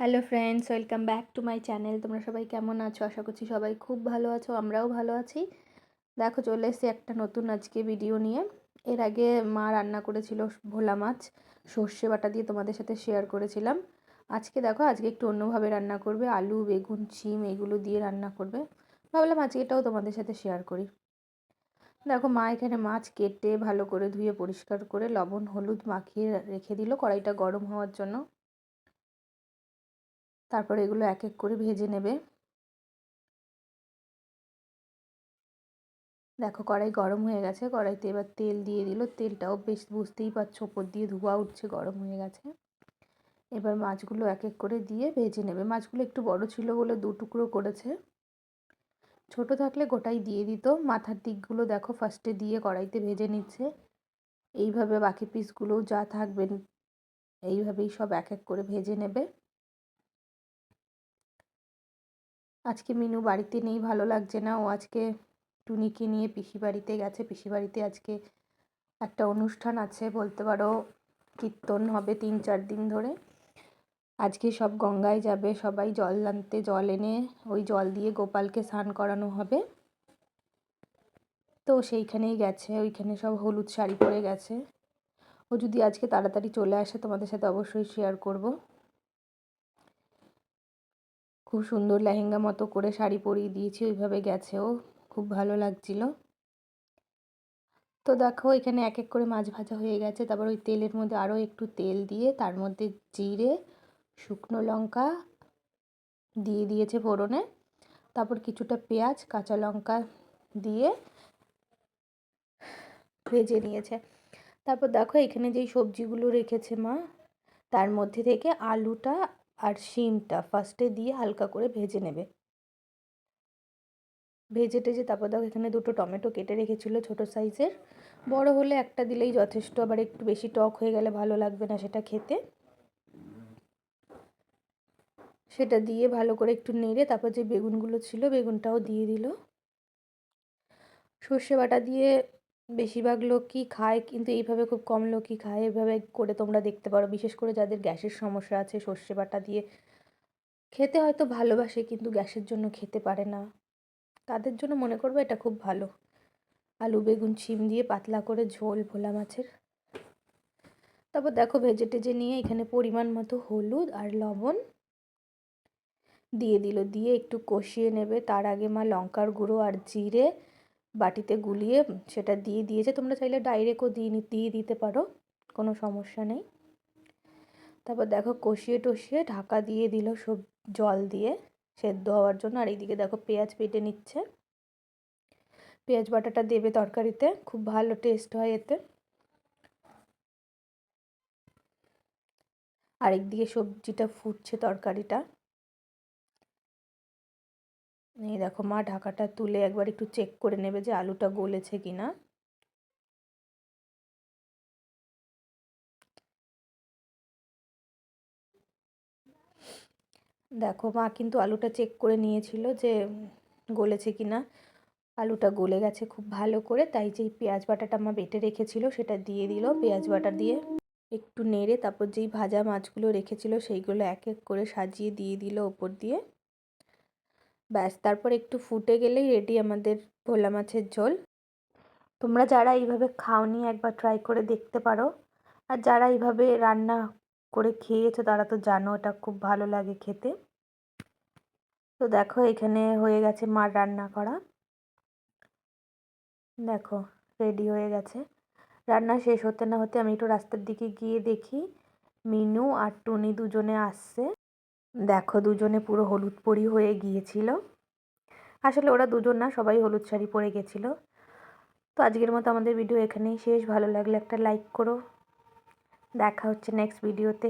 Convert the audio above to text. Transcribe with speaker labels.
Speaker 1: Hello friends welcome back to my channel তোমরা সবাই কেমন আছো? আশা করছি সবাই খুব ভালো আছো, আমরাও ভালো আছি। দেখো, চলে এসেছি একটা নতুন আজকে ভিডিও নিয়ে। এর আগে মা রান্না করেছিল ভোলা মাছ, সর্ষে বাটা দিয়ে তোমাদের সাথে শেয়ার করেছিলাম। আজকে দেখো, আজকে একটু অন্যভাবে রান্না করবে। আলু, বেগুন, শিম, এগুলো দিয়ে রান্না করবে। ভাবলাম আজকে এটাও তোমাদের সাথে শেয়ার করি। দেখো, মা এখানে মাছ কেটে ভালো করে ধুয়ে পরিষ্কার করে লবণ, হলুদ মাখিয়ে রেখে দিল। কড়াইটা গরম হওয়ার জন্য। তারপর এগুলো এক এক করে ভেজে নেবে। দেখো কড়াই গরম হয়ে গেছে, কড়াইতে এবার তেল দিয়ে দিল। তেলটাও বেশ বুঝতেই পারছ, ওপর দিয়ে ধোয়া উঠছে, গরম হয়ে গেছে। এবার মাছগুলো এক এক করে দিয়ে ভেজে নেবে। মাছগুলো একটু বড় ছিল বলে দু টুকরো করেছে। ছোট থাকলে গোটাই দিয়ে দিত। মাথার দিকগুলো দেখো ফার্স্টে দিয়ে কড়াইতে ভেজে নিচ্ছে। এইভাবে বাকি পিসগুলো যা থাকবেন এইভাবেই সব এক এক করে ভেজে নেবে। আজকে মিনু বাড়িতে নেই, ভালো লাগছে না। ও আজকে টুনিকে নিয়ে পিসি বাড়িতে গেছে। পিসি বাড়িতে আজকে একটা অনুষ্ঠান আছে, বলতে পারো কীর্তন হবে তিন চার দিন ধরে। আজকে সব গঙ্গায় যাবে, সবাই জল আনতে জল এনে ওই জল দিয়ে গোপালকে স্নান করানো হবে। তো সেইখানেই গেছে, ওইখানে সব হলুদ শাড়ি পরে গেছে। ও যদি আজকে তাড়াতাড়ি চলে আসে, তোমাদের সাথে অবশ্যই শেয়ার করব। খুব সুন্দর লেহেঙ্গা মতো করে শাড়ি পরিয়ে দিয়েছি, ওইভাবে গেছেও। খুব ভালো লাগছিল। তো দেখো, এখানে এক এক করে মাছ ভাজা হয়ে গেছে। তারপর ওই তেলের মধ্যে আরও একটু তেল দিয়ে, তার মধ্যে জিরে, শুকনো লঙ্কা দিয়ে দিয়েছে ফোড়নে। তারপর কিছুটা পেঁয়াজ, কাঁচা লঙ্কা দিয়ে ভেজে নিয়েছে। তারপর দেখো, এখানে যেই সবজিগুলো রেখেছে মা, তার মধ্যে থেকে আলুটা আর শিমটা ফার্স্টে দিয়ে হালকা করে ভেজে নেবে। ভেজে টেজে তারপর দেখো এখানে দুটো টমেটো কেটে রেখেছিলো ছোটো সাইজের বড় হলে একটা দিলেই যথেষ্ট, আবার একটু বেশি টক হয়ে গেলে ভালো লাগবে না সেটা খেতে। সেটা দিয়ে ভালো করে একটু নেড়ে তারপর যে বেগুনগুলো ছিল বেগুনটাও দিয়ে দিল। সর্ষে বাটা দিয়ে বেশিরভাগ লোকই খায়, কিন্তু এইভাবে খুব কম লোকই খায়। এভাবে করে তোমরা দেখতে পারো, বিশেষ করে যাদের গ্যাসের সমস্যা আছে, সর্ষে বাটা দিয়ে খেতে হয়তো ভালোবাসে, কিন্তু গ্যাসের জন্য খেতে পারে না। তাদের জন্য মনে করব এটা খুব ভালো। আলু, বেগুন, শিম দিয়ে পাতলা করে ঝোল, ভোলা মাছের। তারপর দেখো ভেজে টেজে নিয়ে এখানে পরিমাণ মতো হলুদ আর লবণ দিয়ে দিল। দিয়ে একটু কষিয়ে নেবে। তার আগে মা লঙ্কার গুঁড়ো আর জিরে বাটিতে গুলিয়ে সেটা দিয়ে দিয়েছে। তোমরা চাইলে ডাইরেক্টও দিয়ে দিয়ে দিতে পারো, কোনো সমস্যা নেই। তারপর দেখো কষিয়ে টষিয়ে ঢাকা দিয়ে দিল সব জল দিয়ে সেদ্ধ হওয়ার জন্য। আর এইদিকে দেখো পেঁয়াজ পেটে নিচ্ছে। পেঁয়াজ বাটাটা দেবে তরকারিতে, খুব ভালো টেস্ট হয় এতে। আরেকদিকে সবজিটা ফুটছে তরকারিটা। এই দেখো, মা ঢাকাটা তুলে একবার একটু চেক করে নেবে যে আলুটা গলেছে কি না দেখো, মা কিন্তু আলুটা চেক করে নিয়েছিল যে গলেছে কি না আলুটা গলে গেছে খুব ভালো করে, তাই যেই পেঁয়াজ বাটাটা মা বেটে রেখেছিল সেটা দিয়ে দিল। পেঁয়াজ বাটা দিয়ে একটু নেড়ে তারপর যেই ভাজা মাছগুলো রেখেছিল সেইগুলো এক এক করে সাজিয়ে দিয়ে দিল ওপর দিয়ে। ব্যাস, তারপর একটু ফুটে গেলেই রেডি আমাদের ভোলা মাছের ঝোল। তোমরা যারা এইভাবে খাওনি একবার ট্রাই করে দেখতে পারো। আর যারা এইভাবে রান্না করে খেয়েছো তারা তো জানো এটা খুব ভালো লাগে খেতে। তো দেখো, এখানে হয়ে গেছে মার রান্না করা। দেখো রেডি হয়ে গেছে। রান্না শেষ হতে না হতে আমি একটু রাস্তার দিকে গিয়ে দেখি। মিনু আর টুনি দুজনে আসছে। দেখো দুজনে পুরো হলুদ পরি হয়ে গিয়েছিল। আসলে ওরা দুজন না, সবাই হলুদ শাড়ি পরে গেছিল। তো আজকের মতো আমাদের ভিডিও এখানেই শেষ। ভালো লাগলে একটা লাইক করো। দেখা হচ্ছে নেক্সট ভিডিওতে